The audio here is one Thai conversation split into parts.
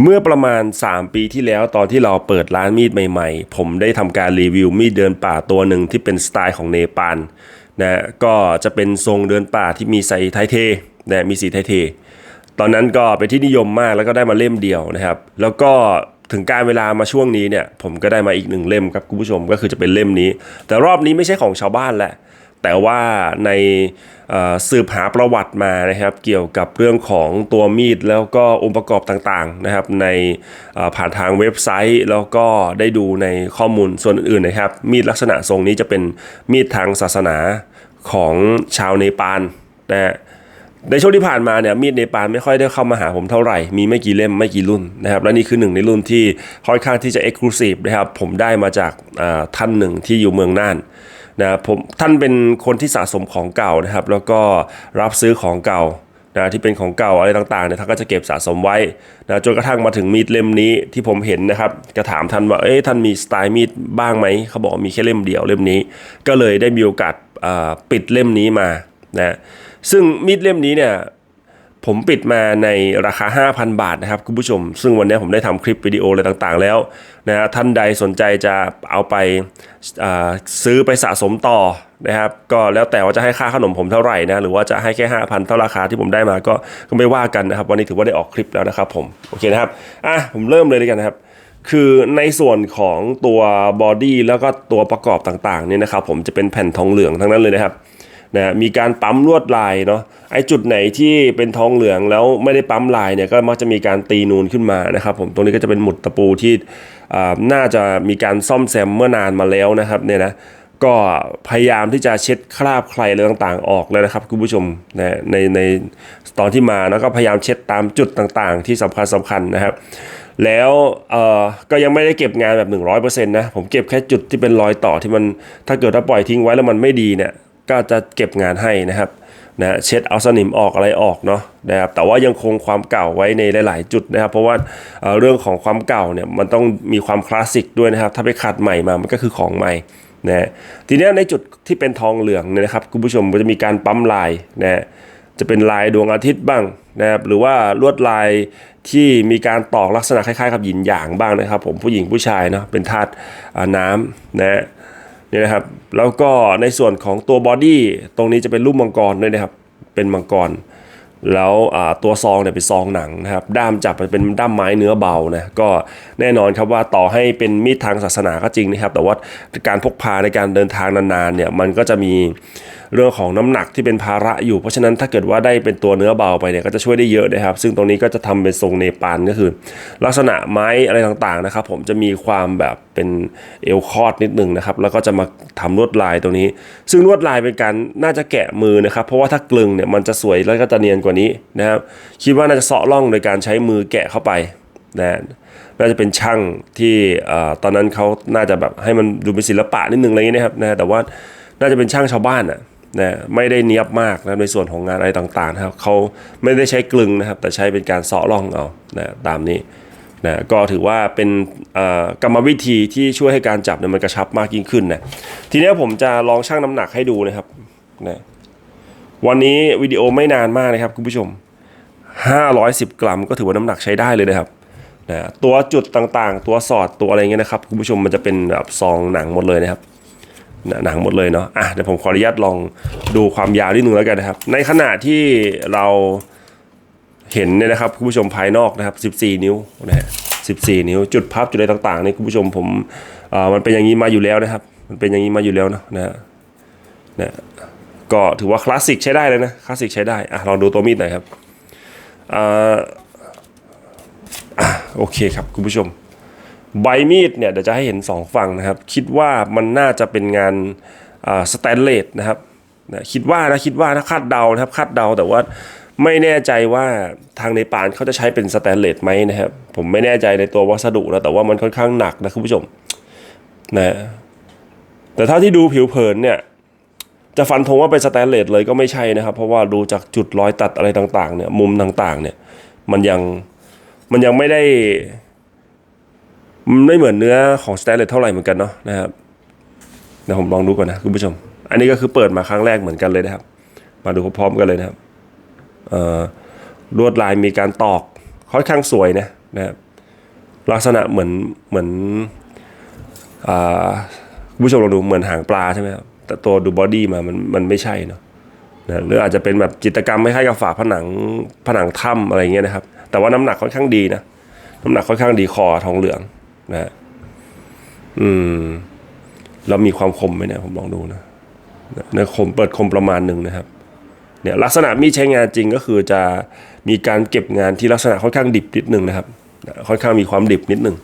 เมื่อประมาณ 3 ปีที่แล้วตอนที่เราเปิดร้านมีดใหม่ๆ ผมได้ทำการรีวิวมีดเดินป่าตัวหนึ่งที่เป็นสไตล์ของเนปาลนะก็จะเป็นทรงเดินป่าที่มีไซไทเทนะมีสีไทเท ตอนนั้นก็เป็นที่นิยมมากแล้วก็ได้มาเล่มเดียวนะครับ แล้วก็ถึงการเวลามาช่วงนี้เนี่ยผมก็ได้มาอีกหนึ่งเล่มครับคุณผู้ชมก็คือจะเป็นเล่มนี้ แต่รอบนี้ไม่ใช่ของชาวบ้านแหละ แต่ว่าในสืบหาประวัติมานะครับเกี่ยวกับเรื่องของตัวมีดแล้วก็องค์ประกอบต่างๆนะครับในผ่านทางเว็บไซต์ แล้วก็ได้ดูในข้อมูลส่วนอื่นๆนะครับ มีดลักษณะทรงนี้จะเป็นมีดทางศาสนาของชาวเนปาลนะฮะในช่วงที่ผ่านมาเนี่ยมีดเนปาลไม่ค่อยได้เข้ามาหาผมเท่าไหร่ มีไม่กี่เล่มไม่กี่รุ่นนะครับและนี่คือหนึ่งในรุ่นที่ค่อนข้างที่จะเอ็กซ์คลูซีฟนะครับผมได้มาจากท่านหนึ่งที่อยู่เมืองน่าน นะผมท่านเป็นคนที่สะสมของเก่านะครับ แล้วก็รับซื้อของเก่านะที่เป็นของเก่าอะไรต่างๆเนี่ยท่านก็จะเก็บสะสมไว้นะจนกระทั่งมาถึงมีดเล่มนี้ที่ผมเห็นนะครับก็ถามท่านว่าเอ้ยท่านมีสไตล์มีดบ้างไหมเขาบอกมีแค่เล่มเดียวเล่มนี้ ก็เลยได้มีโอกาสปิดเล่มนี้มานะซึ่งมีดเล่มนี้เนี่ย ผมปิดมาในราคา 5,000 บาทนะครับคุณผู้ชม ซึ่งวันนี้ผมได้ทำคลิปวิดีโออะไรต่างๆ แล้วนะท่านใดสนใจจะเอาไปซื้อไปสะสมต่อนะครับก็แล้วแต่ว่าจะให้ค่าขนมผมเท่าไหร่นะหรือว่าจะให้แค่ 5,000 เท่าราคาที่ผมได้มาก็ก็ไม่ว่ากันนะครับ วันนี้ถือว่าได้ออกคลิปแล้วนะครับผมโอเคนะครับอะผมเริ่มเลยเลยกันนะครับคือในส่วนของตัวบอดี้แล้วก็ตัวประกอบต่างๆเนี่ยนะครับผมจะเป็นแผ่นทองเหลืองทั้งนั้นเลยนะครับ นะมีการปั๊มลวดลายเนาะไอจุดไหนที่เป็นทองเหลืองแล้วไม่ได้ปั๊มลายเนี่ยก็มักจะมีการตีนูนขึ้นมานะครับผมตรงนี้ก็จะเป็นหมุดตะปูที่น่าจะมีการซ่อมแซมเมื่อนานมาแล้วนะครับเนี่ยนะก็พยายามที่จะเช็ดคราบใครอะไรต่างๆออกแล้วนะครับคุณผู้ชมนะในในตอนที่มาแล้วก็พยายามเช็ดตามจุดต่างๆ ที่สำคัญสำคัญนะครับ แล้วเอ่อก็ยังไม่ได้เก็บงานแบบ 100%นะผมเก็บแค่จุดที่เป็นรอยต่อที่มันถ้าเกิดถ้าปล่อยทิ้งไว้แล้วมันไม่ดีเนี่ย ก็จะเก็บงานให้นะครับนะเช็ดเอาสนิมออกอะไรออกเนาะนะครับแต่ว่ายังคงความเก่าไว้ในหลาย ๆ จุดนะครับ เพราะว่าเอ่อเรื่องของความเก่าเนี่ยมันต้องมีความคลาสสิกด้วยนะครับ ถ้าไปขัดใหม่มามันก็คือของใหม่นะทีนี้ในจุดที่เป็นทองเหลืองเนี่ยนะครับคุณผู้ชมก็จะมีการปั๊มลายนะจะเป็นลายดวงอาทิตย์บ้างนะครับหรือว่าลวดลายที่มีการตอกลักษณะคล้าย ๆ กับหยินหยางบ้างนะครับ ผมผู้หญิงผู้ชายเนาะเป็นธาตุน้ำนะ นี่นะครับ แล้วก็ในส่วนของตัวบอดี้ตรงนี้จะเป็นรูปมังกรด้วยนะครับ เป็นมังกร แล้วตัวซองเนี่ยเป็นซองหนังนะครับ ด้ามจับเป็นด้ามไม้เนื้อเบานะ ก็แน่นอนครับว่าต่อให้เป็นมีดทางศาสนาก็จริงนะครับ แต่ว่าการพกพาในการเดินทางนานๆเนี่ย มันก็จะมี เรื่องของน้ำหนักที่เป็นภาระอยู่ เพราะฉะนั้นถ้าเกิดว่าได้เป็นตัวเนื้อเบาไปเนี่ยก็จะช่วยได้เยอะนะครับ ซึ่งตรงนี้ก็จะทำเป็นทรงเนปาลก็คือ ลักษณะไม้อะไรต่างๆนะครับ ผมจะมีความแบบเป็นเอวคอดนิดนึงนะครับ แล้วก็จะมาทำลวดลายตรงนี้ ซึ่งลวดลายเป็นการน่าจะแกะมือนะครับ เพราะว่าถ้ากลึงเนี่ยมันจะสวยแล้วก็จะเนียนกว่านี้นะครับ คิดว่าน่าจะเสาะล่องโดยการใช้มือแกะเข้าไปนะน่าจะเป็นช่างที่ตอนนั้นเขาน่าจะแบบให้มันดูเป็นศิลปะนิดนึงอะไรอย่างเงี้ยนะครับนะแต่ว่าน่าจะเป็นช่างชาวบ้านอะ นะไม่ได้เนียบมากนะในส่วนของงานอะไรต่างๆนะครับเขาไม่ได้ใช้กลึงนะครับ แต่ใช้เป็นการเสาะล่องเอานะตามนี้นะก็ถือว่าเป็นกรรมวิธีที่ช่วยให้การจับเนี่ยมันกระชับมากยิ่งขึ้นนะทีนี้ผมจะลองชั่งน้ำหนักให้ดูนะครับนะวันนี้วิดีโอไม่นานมากนะครับคุณผู้ชม 510 กรัมก็ถือว่าน้ำหนักใช้ได้เลยนะครับนะตัวจุดต่างๆ ตัวสอดตัวอะไรเงี้ยนะครับคุณผู้ชมมันจะเป็นแบบซองหนังหมดเลยนะครับ หนังหมดเลยเนาะอะเดี๋ยวผมขออนุญาตลองดูความยาวนิดนึงแล้วกันนะครับ ในขณะที่เราเห็นเนี่ยนะครับคุณผู้ชมภายนอกนะครับ 14 นิ้วนะฮะ14 นิ้ว จุดพับจุดอะไรต่างๆนี่คุณผู้ชมผมอ่อมันเป็นอย่างนี้มาอยู่แล้วนะครับ มันเป็นอย่างนี้มาอยู่แล้วเนะนะนะก็ถือว่าคลาสสิกใช้ได้เลยนะคลาสสิกใช้ได้อะลองดูตัวมีดหน่อยครับอ่าโอเคครับคุณผู้ชม ใบมีดเนี่ยเดี๋ยวจะให้เห็นสองฝั่งนะครับ คิดว่ามันน่าจะเป็นงานสแตนเลสนะครับนะคิดว่านะคิดว่านะคาดเดานะครับคาดเดาแต่ว่าไม่แน่ใจว่าทางในปานเขาจะใช้เป็นสแตนเลสไหมนะครับ ผมไม่แน่ใจในตัววัสดุนะแต่ว่ามันค่อนข้างหนักนะคุณผู้ชมนะแต่เท่าที่ดูผิวเผินเนี่ยจะฟันธงว่าเป็นสแตนเลสเลยก็ไม่ใช่นะครับ เพราะว่าดูจากจุดรอยตัดอะไรต่างๆเนี่ยมุมต่างๆเนี่ยมันยังมันยังไม่ได้ ไม่เหมือนเนื้อของสแตนเลสเท่าไหร่เหมือนกันเนาะนะครับเดี๋ยวผมลองดูก่อนนะคุณผู้ชม อันนี้ก็คือเปิดมาครั้งแรกเหมือนกันเลยนะครับ มาดูพร้อมๆกันเลยนะครับลวดลายมีการตอกค่อนข้างสวยนะนะครับลักษณะเหมือนเหมือนคุณผู้ชมลองดูเหมือนหางปลาใช่ไหมครับแต่ตัวดูบอดี้มามันมันไม่ใช่เนาะนะหรืออาจจะเป็นแบบจิตกรรมไม่คล้กับฝาผนังผนังถ้ำอะไรเงี้ยนะครับ แต่ว่าน้ำหนักค่อนข้างดีนะน้ำหนักค่อนข้างดีคอทองเหลือง นะฮะอืมแล้วมีความคมไหมเนี่ย ผมลองดูนะเนื้อคมเปิดคมประมาณหนึ่งนะครับ เนี่ย ลักษณะมีดใช้งานจริงก็คือจะมีการเก็บงานที่ลักษณะค่อนข้างดิบนิดนึงนะครับนะค่อนข้างมีความดิบนิดนึง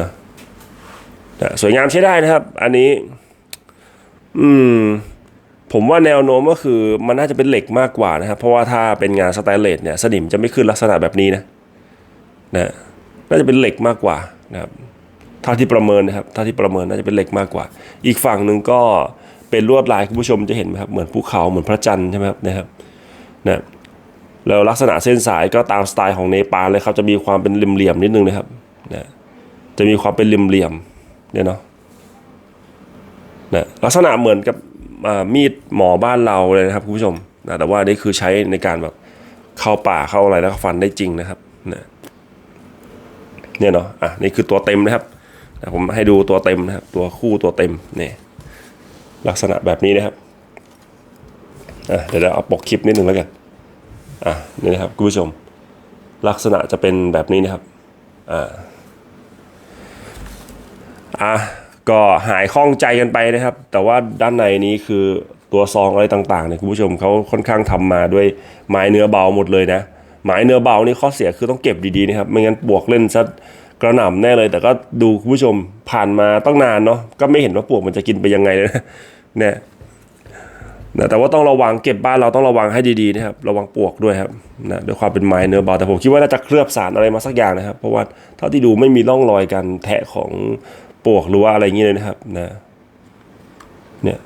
นะนะสวยงามใช้ได้นะครับ อันนี้ อืม ผมว่าแนวโน้มก็คือมันน่าจะเป็นเหล็กมากกว่านะครับ เพราะว่าถ้าเป็นงานสแตนเลสเนี่ย สนิมจะไม่ขึ้นลักษณะแบบนี้นะนะน่าจะเป็นเหล็กมากกว่า นะครับเท่าที่ประเมินนะครับเท่าที่ประเมินน่าจะเป็นเหล็กมากกว่า อีกฝั่งหนึ่งก็เป็นลวดลายคุณผู้ชมจะเห็นไหมครับเหมือนภูเขาเหมือนพระจันทร์ใช่ไหมครับนะครับนะแล้วลักษณะเส้นสายก็ตามสไตล์ของเนปาลเลยครับจะมีความเป็นเหลี่ยมๆนิดนึงนะครับนะจะมีความเป็นเหลี่ยมๆเนี่ยเนาะนะลักษณะเหมือนกับมีดหมอบ้านเราเลยนะครับคุณผู้ชมนะแต่ว่านี่คือใช้ในการแบบเข้าป่าเข้าอะไรแล้วฟันได้จริงนะครับนะ เนี่ยเนาะอะนี่คือตัวเต็มนะครับผมให้ดูตัวเต็มนะครับ ตัวคู่ตัวเต็มเนี่ยลักษณะแบบนี้นะครับอะเดี๋ยวเราเอาปกคลิปนิดหนึ่งแล้วกันอะนี่นะครับคุณผู้ชม ลักษณะจะเป็นแบบนี้นะครับอ่าอะก็หายข้องใจกันไปนะครับ แต่ว่าด้านในนี้คือตัวซองอะไรต่างๆเนี่ยคุณผู้ชมเขาค่อนข้างทำมาด้วยไม้เนื้อเบาหมดเลยนะ ไม้เนื้อเบานี่ข้อเสียคือต้องเก็บดีๆนะครับไม่งั้นปวกเล่นซะกระหน่ำแน่เลย แต่ก็ดูคุณผู้ชมผ่านมาต้องนานเนาะก็ไม่เห็นว่าปวกมันจะกินไปยังไงเลยนะเนี่ยนะแต่ว่าต้องระวังเก็บบ้านเราต้องระวังให้ดีๆนะครับระวังปวกด้วยครับนะด้วยความเป็นไม้เนื้อเบาแต่ผมคิดว่าน่าจะเคลือบสารอะไรมาสักอย่างนะครับ เพราะว่าเท่าที่ดูไม่มีร่องรอยการแทะของปวกหรือว่าอะไรอย่างนี้เลยนะครับนะเนี่ย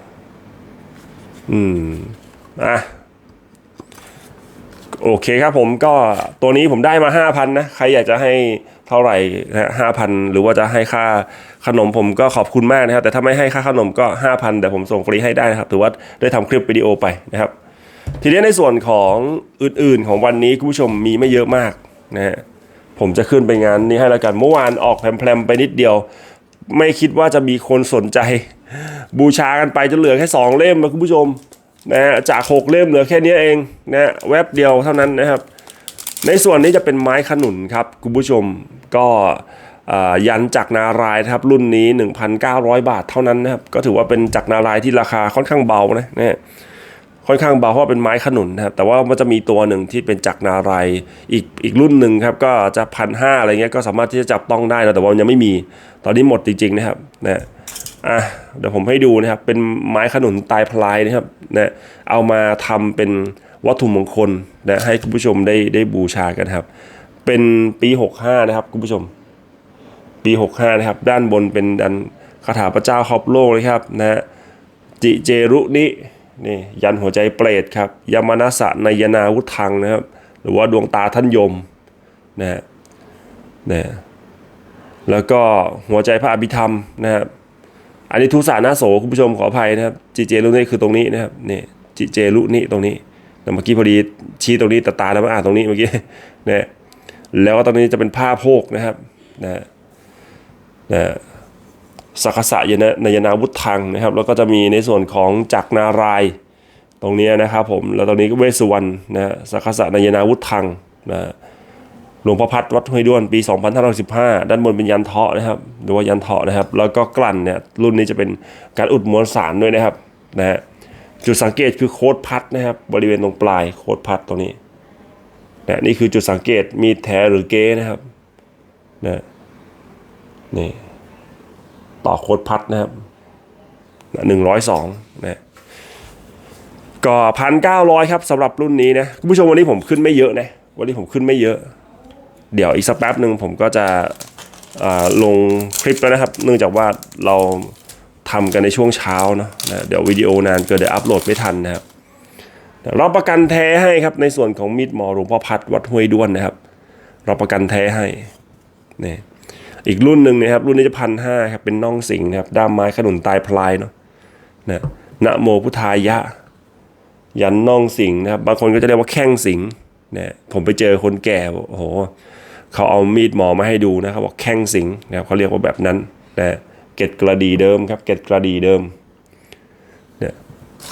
อืมอะ โอเคครับผมก็ตัวนี้ผมได้มา 5,000 นะ ใครอยากจะให้เท่าไหร่ห้าพันหรือว่าจะให้ค่าขนมผมก็ขอบคุณมากนะครับ แต่ถ้าไม่ให้ค่าขนมก็ 5,000 แต่ผมส่งฟรีให้ได้นะครับถือว่าได้ทำคลิปวิดีโอไปนะครับ ทีนี้ในส่วนของอื่นๆของวันนี้คุณผู้ชมมีไม่เยอะมากนะฮะผมจะขึ้นไปงานนี้ให้แล้วกันเมื่อวานออกแพรมๆไปนิดเดียว ไม่คิดว่าจะมีคนสนใจ บูชากันไปจนเหลือแค่สองเล่มนะคุณผู้ชม นะจากหกเล่มเหลือแค่นี้เองนะฮะแวบเดียวเท่านั้นนะครับ ในส่วนนี้จะเป็นไม้ขนุนครับคุณผู้ชมก็ยันจากนารายนะครับรุ่นนี้ 1,900 บาทเท่านั้นนะครับก็ถือว่าเป็นจากนารายที่ราคาค่อนข้างเบานะนะค่อนข้างเบาเพราะเป็นไม้ขนุนนะครับแต่ว่ามันจะมีตัวหนึ่งที่เป็นจากนารายอีกอีกรุ่นหนึ่งครับก็จะพันห้าอะไรเงี้ยก็สามารถที่จะจับต้องได้นะแต่ว่ามันยังไม่มีตอนนี้หมดจริงๆนะครับนะ อะเดี๋ยวผมให้ดูนะครับ เป็นไม้ขนุนตายพลายนะครับนะเอามาทำเป็นวัตถุมงคลนะให้คุณผู้ชมได้ได้บูชากันครับ เป็นปี 65 นะครับคุณผู้ชม ปี 65 นะครับ ด้านบนเป็นดันคาถาพระเจ้าครอบโลกเลยครับนะจิเจรุนินี่ยันหัวใจเปรตครับยมานาสะนายนาวุธังนะครับ หรือว่าดวงตาท่านยมนะฮะนะแล้วก็หัวใจพระอภิธรรมนะครับ อันนี้ทุสานาโสคุณผู้ชมขออภัยนะครับจิเจรุนี่คือตรงนี้นะครับนี่จิเจรุนี่ตรงนี้แต่เมื่อกี้พอดีชี้ตรงนี้ต่ตาแล้วมาอ่านตรงนี้เมื่อกี้นะแล้วก็ตรงนี้จะเป็นผ้าโพกนะครับนะนะสักขะยนะนายนาวุฒทังนะครับ แล้วก็จะมีในส่วนของจักรนารายตรงนี้นะครับผมแล้วตรงนี้ก็เวสุวรรณนะสักขะนายนาวุฒทังนะ หลวงพ่อพัดวัดห้วยด้วนปี 2515 ด้านบนเป็นยันเทาะนะครับหรือว่ายันเทาะนะครับ แล้วก็กลั่นเนี่ยรุ่นนี้จะเป็นการอุดมวลสารด้วยนะครับนะฮะจุดสังเกตคือโค้ดพัดนะครับ บริเวณตรงปลายโค้ดพัดตรงนี้นะนี่คือจุดสังเกตมีแท้หรือเก้นะครับนะนี่ต่อโค้ดพัดนะครับหนึ่งร้อยสองนะก็พันเก้าร้อยครับสำหรับรุ่นนี้นะคุณผู้ชมวันนี้ผมขึ้นไม่เยอะนะวันนี้ผมขึ้นไม่เยอะ เดี๋ยวอีกสักแป๊บหนึ่งผมก็จะลงคลิปแล้วนะครับ เนื่องจากว่าเราทำกันในช่วงเช้านะนะเดี๋ยววิดีโอนานเกิดเดี๋ยวอัปโหลดไม่ทันนะครับเรับประกันแท้ให้ครับในส่วนของมีดหมอหลวงพ่อพัดวัดห้วยด้วนนะครับ เรับประกันแท้ให้นี่อีกรุ่นหนึ่งนะครับรุ่นนี้จะพันห้าครับเป็นน่องสิงห์นะครับด้ามไม้ขนุนตายพลายเนาะนะนะโมพุทธายะ ยันน่องสิงห์นะครับบางคนก็จะเรียกว่าแข้งสิงห์นะผมไปเจอคนแก่โอ้โห เขาเอามีดหมอมาให้ดูนะเขาบบอกแข้งสิงนะครับเขาเรียกว่าแบบนั้นนะเกล็ดกระดีเดิมครับเกล็ดกระดีเดิมเนี่ย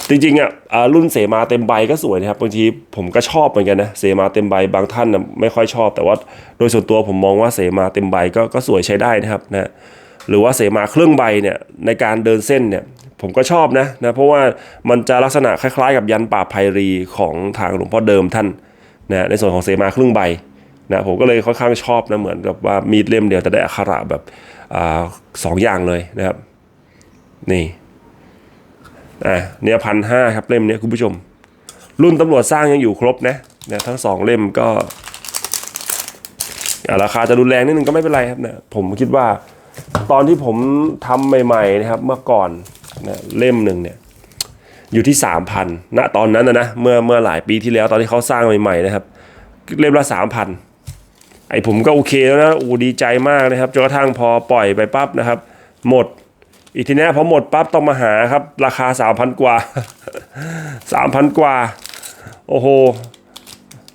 จริงๆอะอ่ารุ่นเสมาเต็มใบก็สวยนะครับบางทีผมก็ชอบเหมือนกันนะเสมาเต็มใบบางท่านนะไม่ค่อยชอบ แต่ว่าโดยส่วนตัวผมมองว่าเสมาเต็มใบก็ก็สวยใช้ได้นะครับนะหรือว่าเสมาเครื่องใบเนี่ยในการเดินเส้นเนี่ยผมก็ชอบนะนะเพราะว่ามันจะลักษณะคล้ายๆ กับยันป่าไพรีของทางหลวงพ่อเดิมท่านนะในส่วนของเสมาเครื่องใบ นะผมก็เลยค่อนข้างชอบนะเหมือนกับว่ามีดเล่มเดียวแต่ได้อักขระแบบอสองอย่างเลยนะครับ นี่อะเนี่ยพันห้าครับเล่มนี้คุณผู้ชม รุ่นตำรวจสร้างยังอยู่ครบนะเนี่ยทั้งสองเล่มก็ราคาจะรุนแรงนิดนึงก็ไม่เป็นไรครับนะผมคิดว่าตอนที่ผมทำใหม่ๆนะครับเมื่อก่อนนะเล่มหนึ่งเนี่ยอยู่ที่สามพันณตอนนั้นนะนะเมื่อเมื่อหลายปีที่แล้วตอนที่เขาสร้างใหม่ๆนะครับ เล่มละสามพัน ไอผมก็โอเคแล้วนะอูดีใจมากนะครับจนกระทั่งพอปล่อยไปปั๊บนะครับ หมด อีกทีนี้พอหมดปั๊บต้องมาหาครับ ราคาสามพันกว่าสามพันกว่า โอ้โห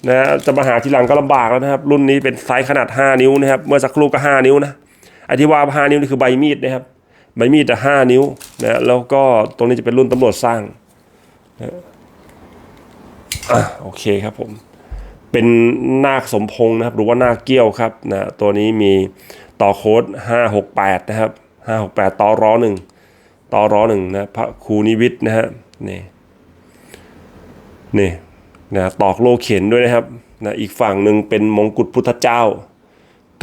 นะฮะจะมาหาทีหลังก็ลำบากแล้วนะครับ รุ่นนี้เป็นไซส์ขนาด 5 นิ้วนะครับ เมื่อสักครู่ก็ 5 นิ้วนะไอที่ว่า 5 นิ้วนี่คือใบมีดนะครับ ใบมีดจะ5นิ้วนะแล้วก็ตรงนี้จะเป็นรุ่นตำรวจสร้างนะอะโอเคครับผม เป็นนาคสมพงษ์นะครับ หรือว่านาคเกี้ยวครับนะตัวนี้มีต่อโค้ด568 นะครับ 568ต่อร้อหนึ่งต่อร้อหนึ่งนะพระครูนิวิทย์นะฮะนี่นี่นะตอกโลเข็นด้วยนะครับนะอีกฝั่งหนึ่งเป็นมงกุฎพุทธเจ้า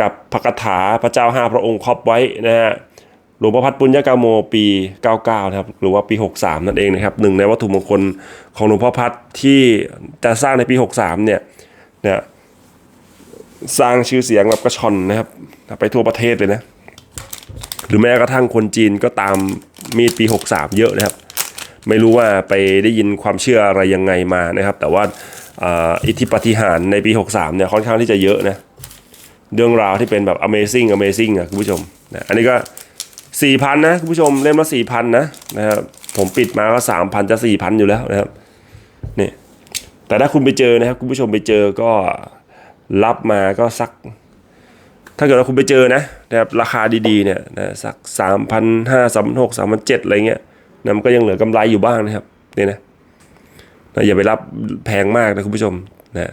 กับพระคาถาพระเจ้าห้าพระองค์ครอบไว้นะฮะหลวงพ่อพัดปุญญกาโมปี 99 นะครับ หรือว่าปี 63 นั่นเองนะครับหนึ่งในวัตถุมงคลของหลวงพ่อพัดที่จะสร้างในปี 63 เนี่ย เนี่ยสร้างชื่อเสียงแบบกระชอนนะครับ ไปทั่วประเทศเลยนะ หรือแม้กระทั่งคนจีนก็ตามมีดปี 63 เยอะนะครับ ไม่รู้ว่าไปได้ยินความเชื่ออะไรยังไงมานะครับ แต่ว่าอิทธิปฏิหารในปี 63 เนี่ยค่อนข้างที่จะเยอะนะ เรื่องราวที่เป็นแบบ amazing amazing อะคุณผู้ชมนะอันนี้ก็ 4,000 นะคุณผู้ชมเล่มละ4,000 นะนะครับผมปิดมาก็ 3,000 จะ 4,000 อยู่แล้วนะครับนี่ แต่ถ้าคุณไปเจอนะครับ คุณผู้ชมไปเจอก็รับมาก็สัก ถ้าเกิดว่าคุณไปเจอนะนะครับราคาดีๆเนี่ยนะสักสามพันห้าสามพันหกสามพันเจ็ดอะไรเงี้ยนะมันก็ยังเหลือกำไรอยู่บ้างนะครับนี่นะนะอย่าไปรับแพงมากนะคุณผู้ชมนะ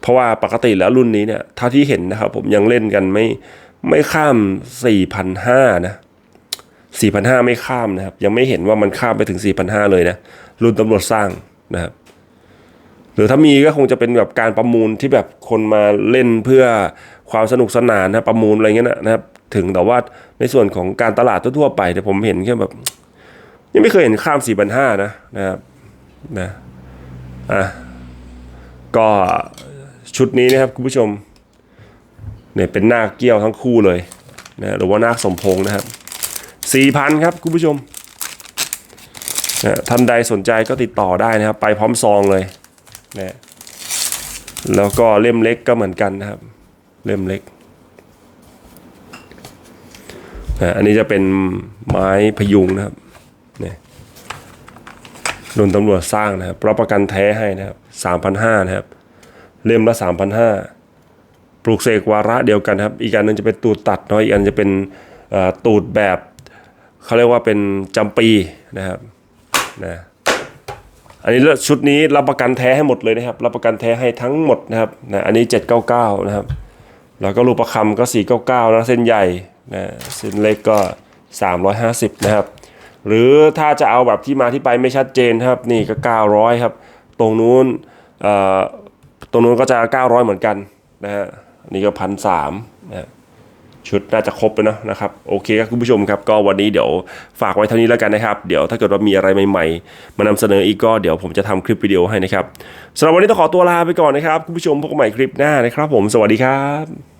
เพราะว่าปกติแล้วรุ่นนี้เนี่ยเท่าที่เห็นนะครับ ผมยังเล่นกันไม่ไม่ข้ามสี่พันห้านะสี่พันห้าไม่ข้ามนะครับ ยังไม่เห็นว่ามันข้ามไปถึงสี่พันห้าเลยนะ รุ่นตำรวจสร้างนะครับ หรือถ้ามีก็คงจะเป็นแบบการประมูลที่แบบคนมาเล่นเพื่อความสนุกสนานนะประมูลอะไรเงี้ยนะนะครับถึงแต่ว่าในส่วนของการตลาดทั่วๆไปเนี่ยผมเห็นแค่แบบ ยังไม่เคยเห็นข้ามสี่พันห้านะนะครับนะอะก็ชุดนี้นะครับคุณผู้ชมเนี่ยเป็นนาคเกี้ยวทั้งคู่เลยนะหรือว่านาคสมพงษ์นะครับสี่พันครับคุณผู้ชมนะท่านใดสนใจก็ติดต่อได้นะครับ ไปพร้อมซองเลย นะแล้วก็เล่มเล็กก็เหมือนกันนะครับ เล่มเล็กนะอันนี้จะเป็นไม้พยุงนะครับเนี่ยโดนตำรวจสร้างนะครับรับประกันแท้ให้นะครับสามพันห้านะครับ เล่มละสามพันห้าปลูกเสกวาระเดียวกันครับ อีกอันหนึงจะเป็นตูดตัดเนาะอีกอันจะเป็นตูดแบบเขาเรียกว่าเป็นจำปีนะครับนะ อันนี้ชุดนี้รับประกันแท้ให้หมดเลยนะครับ รับประกันแท้ให้ทั้งหมดนะครับนะอันนี้ 799 นะครับ แล้วก็รูปประคำก็ 499 นะเส้นใหญ่นะเส้นเล็กก็ 350 นะครับ หรือถ้าจะเอาแบบที่มาที่ไปไม่ชัดเจนครับนี่ก็ 900 ครับ ตรงนู้นตรงนู้นก็จะ 900 เหมือนกันนะฮะนี่ก็พันสามนะ ชุดน่าจะครบแล้วเนะนะครับโอเคครับคุณผู้ชมครับก็วันนี้เดี๋ยวฝากไว้เท่านี้แล้วกันนะครับ เดี๋ยวถ้าเกิดว่ามีอะไรใหม่ๆ มานำเสนออีกก็เดี๋ยวผมจะทำคลิปวิดีโอให้นะครับสำหรับวันนี้ต้องขอตัวลาไปก่อนนะครับคุณผู้ชมพบกันใหม่คลิปหน้านะครับ ผมสวัสดีครับ